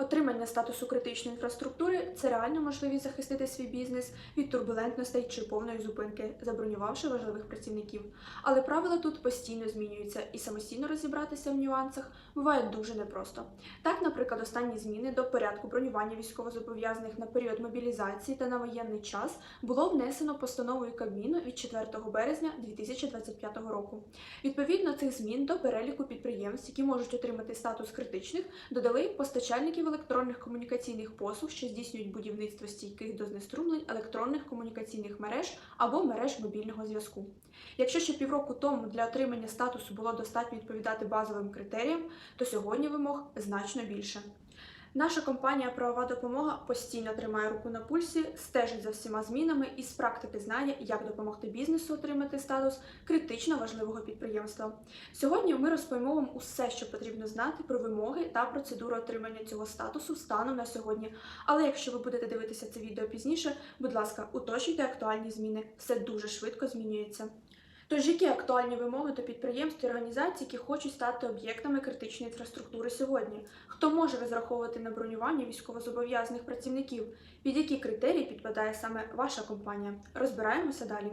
Отримання статусу критичної інфраструктури це реальна можливість захистити свій бізнес від турбулентностей чи повної зупинки, забронювавши важливих працівників. Але правила тут постійно змінюються, і самостійно розібратися в нюансах буває дуже непросто. Так, наприклад, останні зміни до порядку бронювання військовозобов'язаних на період мобілізації та на воєнний час було внесено постановою Кабміну від 4 березня 2025 року. Відповідно цих змін до переліку підприємств, які можуть отримати статус критичних, додали постачальників електронних комунікаційних послуг, що здійснюють будівництво стійких до знеструмлень електронних комунікаційних мереж або мереж мобільного зв'язку. Якщо ще півроку тому для отримання статусу було достатньо відповідати базовим критеріям, то сьогодні вимог значно більше. Наша компанія Правова допомога постійно тримає руку на пульсі, стежить за всіма змінами і з практики знає, як допомогти бізнесу отримати статус критично важливого підприємства. Сьогодні ми розповімо вам усе, що потрібно знати про вимоги та процедуру отримання цього статусу станом на сьогодні. Але якщо ви будете дивитися це відео пізніше, будь ласка, уточнюйте актуальні зміни. Все дуже швидко змінюється. Тож, які актуальні вимоги до підприємств і організацій, які хочуть стати об'єктами критичної інфраструктури сьогодні? Хто може розраховувати на бронювання військовозобов'язаних працівників? Під які критерії підпадає саме ваша компанія? Розбираємося далі.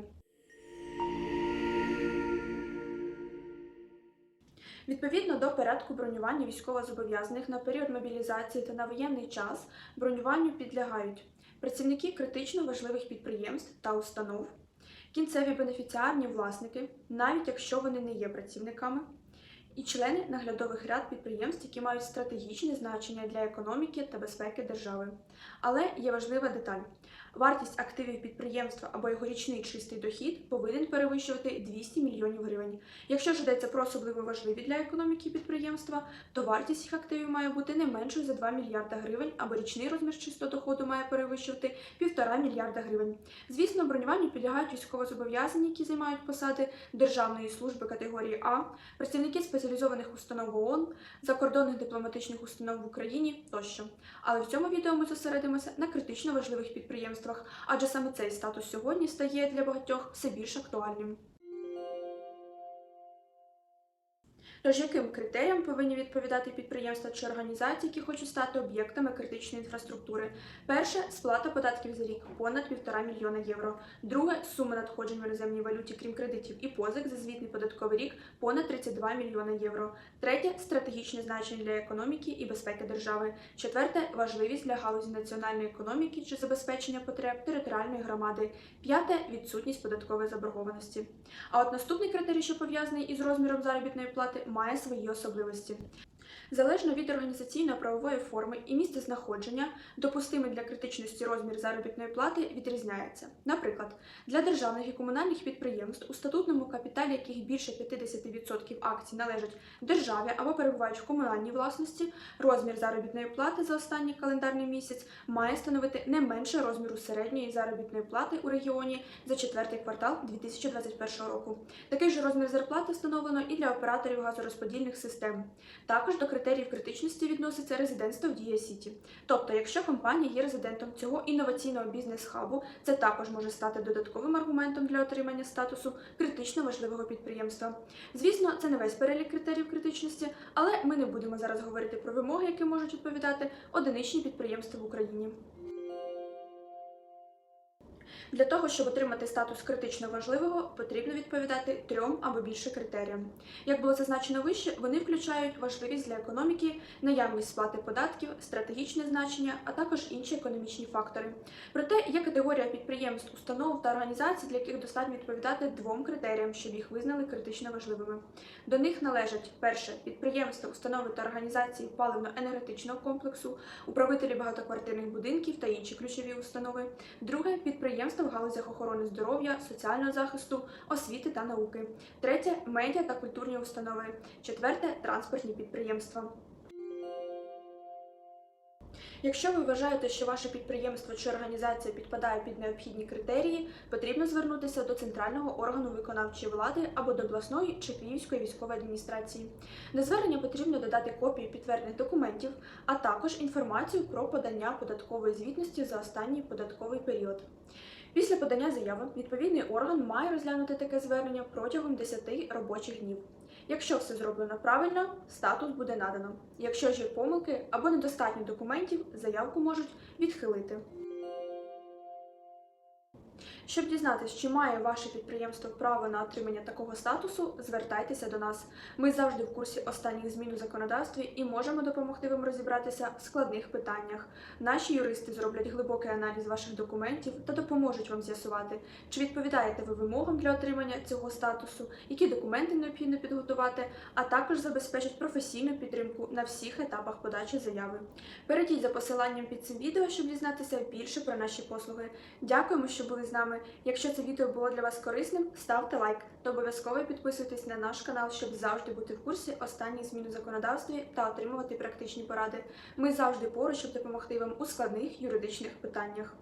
Відповідно до порядку бронювання військовозобов'язаних на період мобілізації та на воєнний час бронюванню підлягають працівники критично важливих підприємств та установ, кінцеві бенефіціарні власники, навіть якщо вони не є працівниками, і члени наглядових ряд підприємств, які мають стратегічне значення для економіки та безпеки держави. Але є важлива деталь: вартість активів підприємства або його річний чистий дохід повинен перевищувати 200 мільйонів гривень. Якщо ж йдеться про особливо важливі для економіки підприємства, то вартість їх активів має бути не меншою за 2 мільярда гривень, або річний розмір чистого доходу має перевищувати 1,5 мільярда гривень. Звісно, бронюванню підлягають військовозобов'язані, які займають посади Державної служби категорії А, працівники спеціалізованих установ ООН, закордонних дипломатичних установ в Україні тощо. Але в цьому відео ми зосередимося на критично важливих підприємствах, адже саме цей статус сьогодні стає для багатьох все більш актуальним. Тож яким критеріям повинні відповідати підприємства чи організації, які хочуть стати об'єктами критичної інфраструктури? Перше сплата податків за рік понад півтора мільйона євро. Друге сума надходжень в іноземній валюті, крім кредитів і позик за звітний податковий рік понад 32 мільйона євро. Третє стратегічне значення для економіки і безпеки держави. Четверте важливість для галузі національної економіки чи забезпечення потреб територіальної громади. П'яте відсутність податкової заборгованості. А от наступний критерій, що пов'язаний із розміром заробітної плати, має свої особливості. Залежно від організаційно-правової форми і місця знаходження, допустимий для критичності розмір заробітної плати відрізняється. Наприклад, для державних і комунальних підприємств, у статутному капіталі яких більше 50% акцій належать державі або перебувають в комунальній власності, розмір заробітної плати за останній календарний місяць має становити не менше розміру середньої заробітної плати у регіоні за четвертий квартал 2021 року. Такий же розмір зарплати встановлено і для операторів газорозподільних систем. Також до критеріїв критичності відноситься резидентство в Дія Сіті. Тобто, якщо компанія є резидентом цього інноваційного бізнес-хабу, це також може стати додатковим аргументом для отримання статусу критично важливого підприємства. Звісно, це не весь перелік критеріїв критичності, але ми не будемо зараз говорити про вимоги, які можуть відповідати одиничні підприємства в Україні. Для того, щоб отримати статус критично важливого, потрібно відповідати трьом або більше критеріям. Як було зазначено вище, вони включають важливість для економіки, наявність сплати податків, стратегічне значення, а також інші економічні фактори. Проте є категорія підприємств, установ та організацій, для яких достатньо відповідати двом критеріям, щоб їх визнали критично важливими. До них належать перше підприємства, установи та організації паливно-енергетичного комплексу, управителі багатоквартирних будинків та інші ключові установи. Друге підприємства в галузях охорони здоров'я, соціального захисту, освіти та науки. Третє медіа та культурні установи. Четверте транспортні підприємства. Якщо ви вважаєте, що ваше підприємство чи організація підпадає під необхідні критерії, потрібно звернутися до центрального органу виконавчої влади або до обласної чи Київської військової адміністрації. До звернення потрібно додати копії підтверджених документів, а також інформацію про подання податкової звітності за останній податковий період. Після подання заяви відповідний орган має розглянути таке звернення протягом 10 робочих днів. Якщо все зроблено правильно, статус буде надано. Якщо ж є помилки або недостатньо документів, заявку можуть відхилити. Щоб дізнатися, чи має ваше підприємство право на отримання такого статусу, звертайтеся до нас. Ми завжди в курсі останніх змін у законодавстві і можемо допомогти вам розібратися в складних питаннях. Наші юристи зроблять глибокий аналіз ваших документів та допоможуть вам з'ясувати, чи відповідаєте ви вимогам для отримання цього статусу, які документи необхідно підготувати, а також забезпечать професійну підтримку на всіх етапах подачі заяви. Перейдіть за посиланням під цим відео, щоб дізнатися більше про наші послуги. Дякуємо, що були з нами. Якщо це відео було для вас корисним, ставте лайк та обов'язково підписуйтесь на наш канал, щоб завжди бути в курсі останніх змін у законодавстві та отримувати практичні поради. Ми завжди поруч, щоб допомогти вам у складних юридичних питаннях.